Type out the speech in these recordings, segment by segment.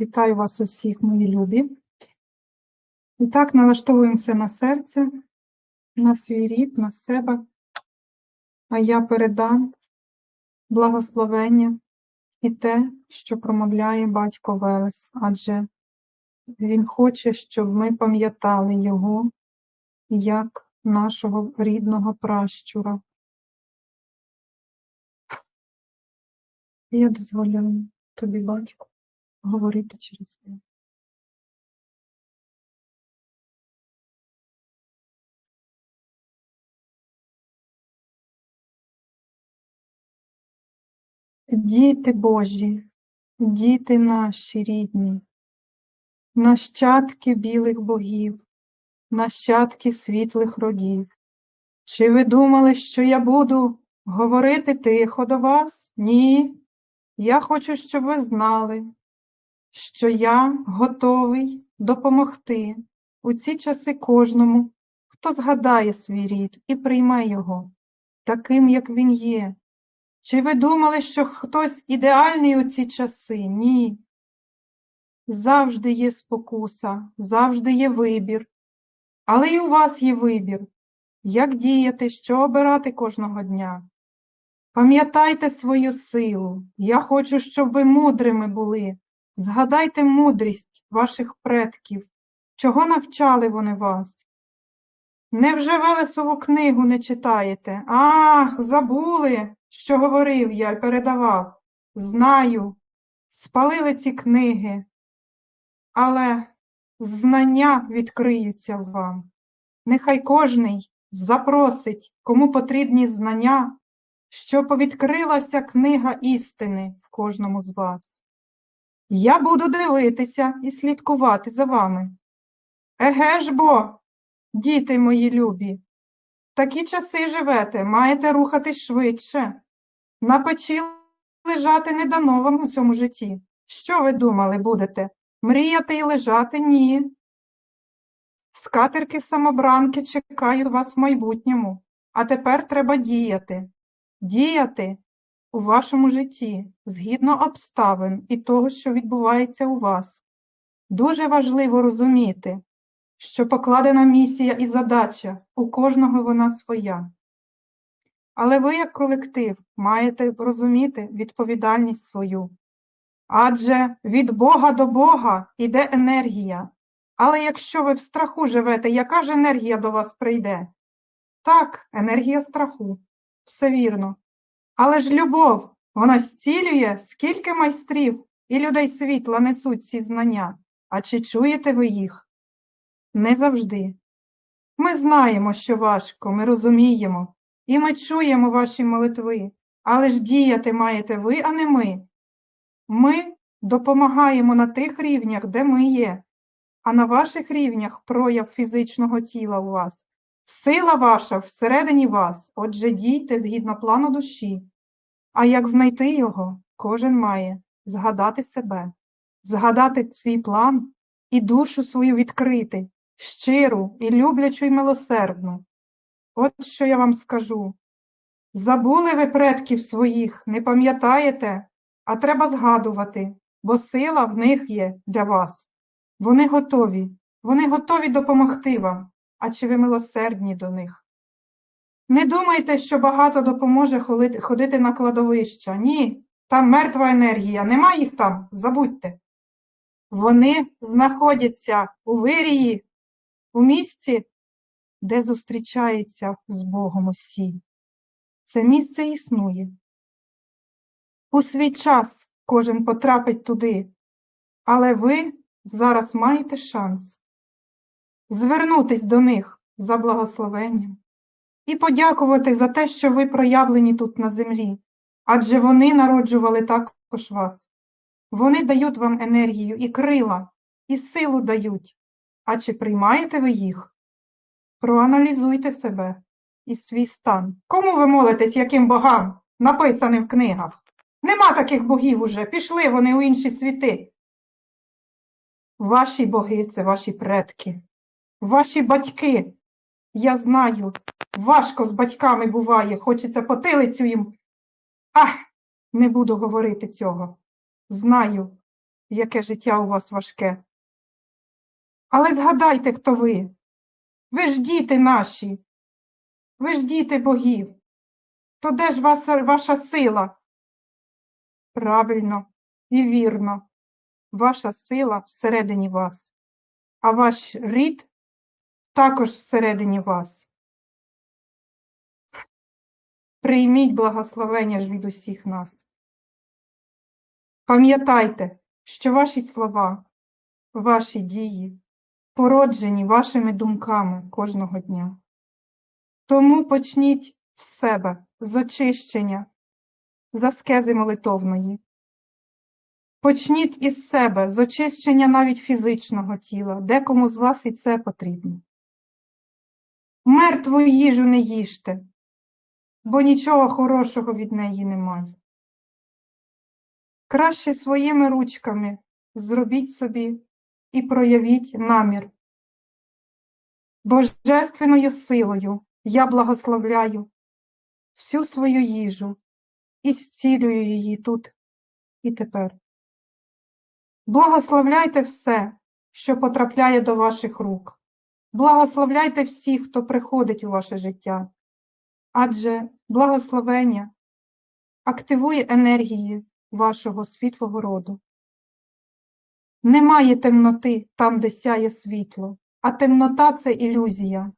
Вітаю вас усіх, мої любі. І так, налаштовуємося на серце, на свій рід, на себе. А я передам благословення і те, що промовляє батько Велес, адже він хоче, щоб ми пам'ятали його як нашого рідного пращура. Я дозволяю тобі, батько, говорити через мене. Діти Божі, діти наші рідні, нащадки білих богів, нащадки світлих родів. Чи ви думали, що я буду говорити тихо до вас? Ні. Я хочу, щоб ви знали, що я готовий допомогти у ці часи кожному, хто згадає свій рід і прийме його таким, як він є. Чи ви думали, що хтось ідеальний у ці часи? Ні. Завжди є спокуса, завжди є вибір. Але і у вас є вибір, як діяти, що обирати кожного дня. Пам'ятайте свою силу. Я хочу, щоб ви мудрими були. Згадайте мудрість ваших предків, чого навчали вони вас. Невже Велесову книгу не читаєте? Ах, забули, що говорив я і передавав. Знаю, спалили ці книги, але знання відкриються вам. Нехай кожний запросить, кому потрібні знання, щоб повідкрилася книга істини в кожному з вас. Я буду дивитися і слідкувати за вами. Еге ж бо, діти мої любі, такі часи живете, маєте рухатись швидше. На печі лежати не дано вам у цьому житті. Що ви думали будете? Мріяти і лежати? Ні. Скатерки самобранки чекають вас в майбутньому, а тепер треба діяти. Діяти у вашому житті згідно обставин і того, що відбувається у вас. Дуже важливо розуміти, що покладена місія і задача, у кожного вона своя. Але ви, як колектив, маєте розуміти відповідальність свою. Адже від Бога до Бога йде енергія. Але якщо ви в страху живете, яка ж енергія до вас прийде? Так, енергія страху. Все вірно. Але ж любов, вона зцілює, скільки майстрів і людей світла несуть ці знання. А чи чуєте ви їх? Не завжди. Ми знаємо, що важко, ми розуміємо, і ми чуємо ваші молитви, але ж діяти маєте ви, а не ми. Ми допомагаємо на тих рівнях, де ми є, а на ваших рівнях прояв фізичного тіла у вас. Сила ваша всередині вас, отже, дійте згідно плану душі. А як знайти його, кожен має згадати себе, згадати свій план і душу свою відкрити, щиру і люблячу й милосердну. От що я вам скажу. Забули ви предків своїх, не пам'ятаєте, а треба згадувати, бо сила в них є для вас. Вони готові, вони готові допомогти вам, а чи ви милосердні до них? Не думайте, що багато допоможе ходити на кладовища. Ні, там мертва енергія, нема їх там, забудьте. Вони знаходяться у вирії, у місці, де зустрічається з Богом усі. Це місце існує. У свій час кожен потрапить туди, але ви зараз маєте шанс звернутись до них за благословенням і подякувати за те, що ви проявлені тут на землі, адже вони народжували також вас. Вони дають вам енергію і крила, і силу дають. А чи приймаєте ви їх? Проаналізуйте себе і свій стан. Кому ви молитесь, яким богам, написаним в книгах? Нема таких богів уже, пішли вони у інші світи. Ваші боги це ваші предки, ваші батьки. Я знаю, важко з батьками буває, хочеться потилицю їм. Ах, не буду говорити цього. Знаю, яке життя у вас важке. Але згадайте, хто ви. Ви ж діти наші, ви ж діти богів. То де ж ваша, ваша сила? Правильно і вірно, ваша сила всередині вас, а ваш рід також всередині вас. Прийміть благословення ж від усіх нас. Пам'ятайте, що ваші слова, ваші дії породжені вашими думками кожного дня. Тому почніть з себе, з очищення, з аскези молитовної. Почніть із себе, з очищення навіть фізичного тіла, декому з вас і це потрібно. Мертву їжу не їжте, бо нічого хорошого від неї немає. Краще своїми ручками зробіть собі і проявіть намір. Божественною силою я благословляю всю свою їжу і зцілюю її тут і тепер. Благословляйте все, що потрапляє до ваших рук. Благословляйте всіх, хто приходить у ваше життя, адже благословення активує енергії вашого світлого роду. Немає темноти там, де сяє світло, а темнота це ілюзія.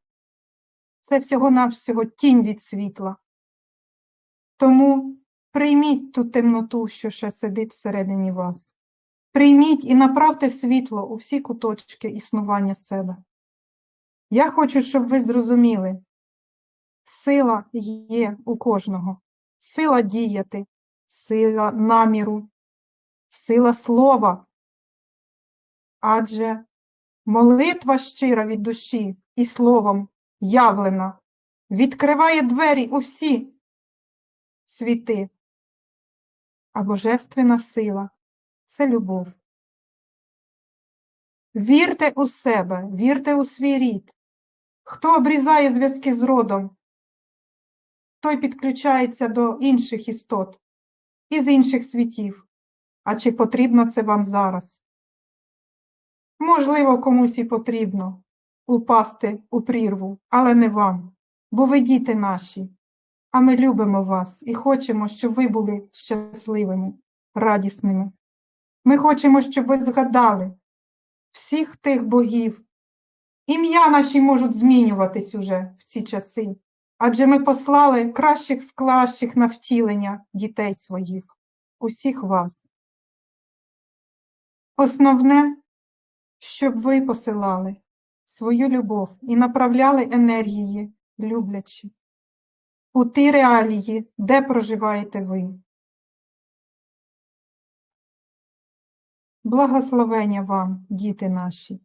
Це всього-навсього тінь від світла. Тому прийміть ту темноту, що ще сидить всередині вас. Прийміть і направте світло у всі куточки існування себе. Я хочу, щоб ви зрозуміли, сила є у кожного, сила діяти, сила наміру, сила слова. Адже молитва щира від душі і словом явлена відкриває двері у всі світи, а божественна сила це любов. Вірте у себе, вірте у свій рід. Хто обрізає зв'язки з родом, той підключається до інших істот із інших світів. А чи потрібно це вам зараз? Можливо, комусь і потрібно упасти у прірву, але не вам, бо ви діти наші, а ми любимо вас і хочемо, щоб ви були щасливими, радісними. Ми хочемо, щоб ви згадали всіх тих богів. Ім'я наші можуть змінюватись уже в ці часи, адже ми послали кращих з кращих на втілення дітей своїх, усіх вас. Основне, щоб ви посилали свою любов і направляли енергії, люблячи, у ті реалії, де проживаєте ви. Благословення вам, діти наші.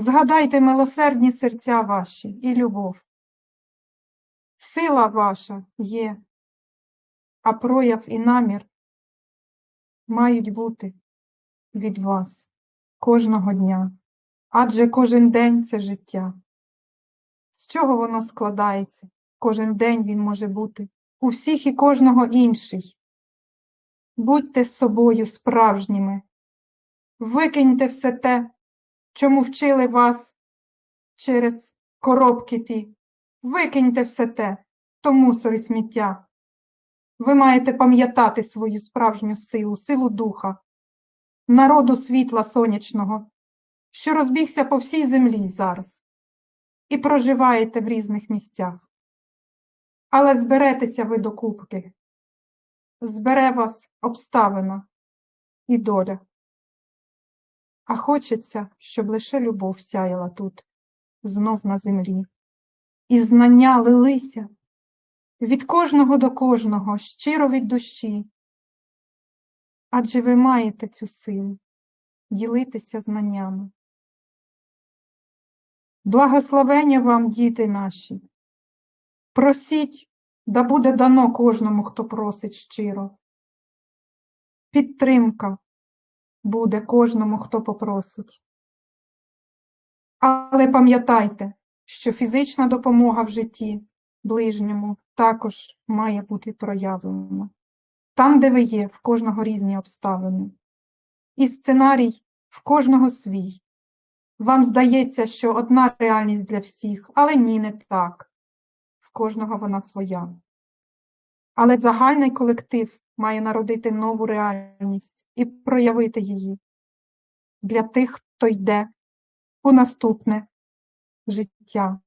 Згадайте милосердні серця ваші і любов. Сила ваша є, а прояв і намір мають бути від вас кожного дня, адже кожен день це життя. З чого воно складається? Кожен день він може бути у всіх і кожного інший. Будьте собою справжніми, викиньте все те, чому вчили вас через коробки ті, викиньте все те, то мусор і сміття. Ви маєте пам'ятати свою справжню силу, силу духа, народу світла сонячного, що розбігся по всій землі зараз, і проживаєте в різних місцях. Але зберетеся ви до кубки, збере вас обставина і доля. А хочеться, щоб лише любов сяяла тут, знов на землі, і знання лилися від кожного до кожного, щиро від душі. Адже ви маєте цю силу ділитися знаннями. Благословення вам, діти наші. Просіть, да буде дано кожному, хто просить щиро. Підтримка буде кожному, хто попросить. Але пам'ятайте, що фізична допомога в житті ближньому також має бути проявлена. Там, де ви є, в кожного різні обставини. І сценарій в кожного свій. Вам здається, що одна реальність для всіх, але ні, не так. В кожного вона своя. Але загальний колектив має народити нову реальність і проявити її для тих, хто йде у наступне життя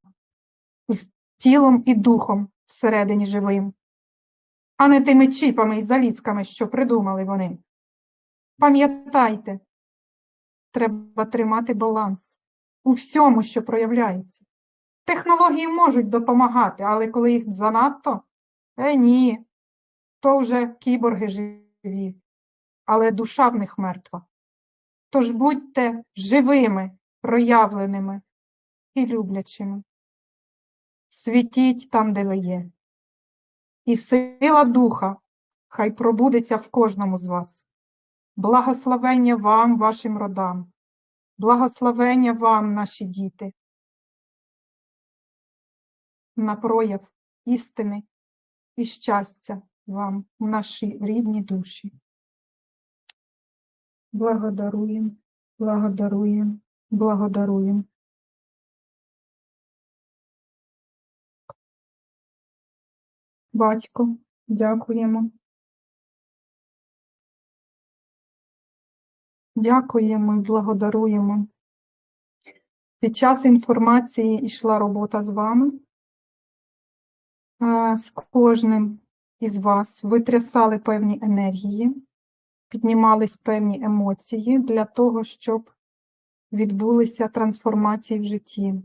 з тілом і духом всередині живим, а не тими чіпами і залізками, що придумали вони. Пам'ятайте, треба тримати баланс у всьому, що проявляється. Технології можуть допомагати, але коли їх занадто, е ні, то вже кіборги живі, але душа в них мертва. Тож будьте живими, проявленими і люблячими. Світіть там, де ви є. І сила духа хай пробудеться в кожному з вас. Благословення вам, вашим родам, благословення вам, наші діти, на прояв істини і щастя вам в нашій рідній душі. Благодаруємо, благодаруємо, благодаруємо. Батько, дякуємо. Дякуємо і благодаруємо. Під час інформації йшла робота з вами. З кожним із вас витрясали певні енергії, піднімались певні емоції для того, щоб відбулися трансформації в житті.